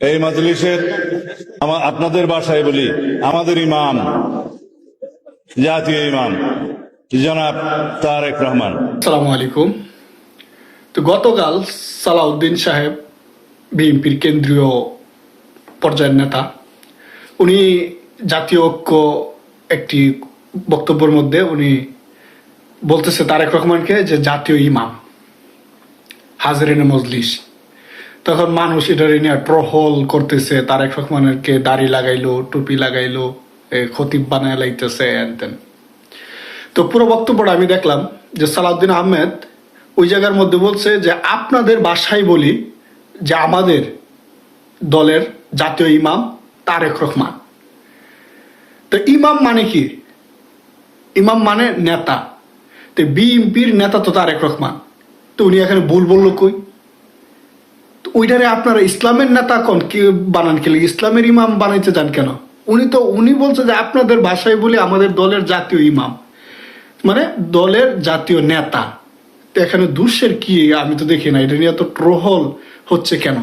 এই মাজলিসের আপনাদের বাসায় বলি, আমাদের ইমাম, জাতীয় ইমাম, জনাব তারেক রহমান। আসসালামু আলাইকুম। তো গতকাল সালাউদ্দিন সাহেব বিএনপির কেন্দ্রীয় পর্যায়ের নেতা, উনি জাতীয় ঐক্য একটি বক্তব্যের মধ্যে উনি বলতেছে তারেক রহমানকে যে জাতীয় ইমাম, হাজরিন মজলিস। তখন মানুষ এটা নিয়ে ট্রহল করতেছে, তার তারেক রহমানকে দাড়ি লাগাইলো, টুপি লাগাইলো খতিব বানায় লাইতেছে, এন তেন। তো পুরো বক্তব্যটা আমি দেখলাম যে সালাউদ্দিন আহমেদ ওই জায়গার মধ্যে বলছে যে, আপনাদের বাসায় বলি যে আমাদের দলের জাতীয় ইমাম তারেক রহমান। তো ইমাম মানে কি? ইমাম মানে নেতা। তো বিএনপির নেতা তো তারেক রহমান। তো উনি এখানে ভুল বলল কই? ওইটারে আপনারা ইসলামের নেতা কোন? কি বানান খেলে? ইসলামের ইমাম বানাইতে চান কেন? উনি তো, উনি বলছে যে আপনাদের ভাষায় বলি আমাদের দলের জাতীয় ইমাম। মানে দলের জাতীয় নেতা। এখানে দুঃশের কি? আমি তো দেখি না। এটা নিয়ে এত ট্রহল হচ্ছে কেন?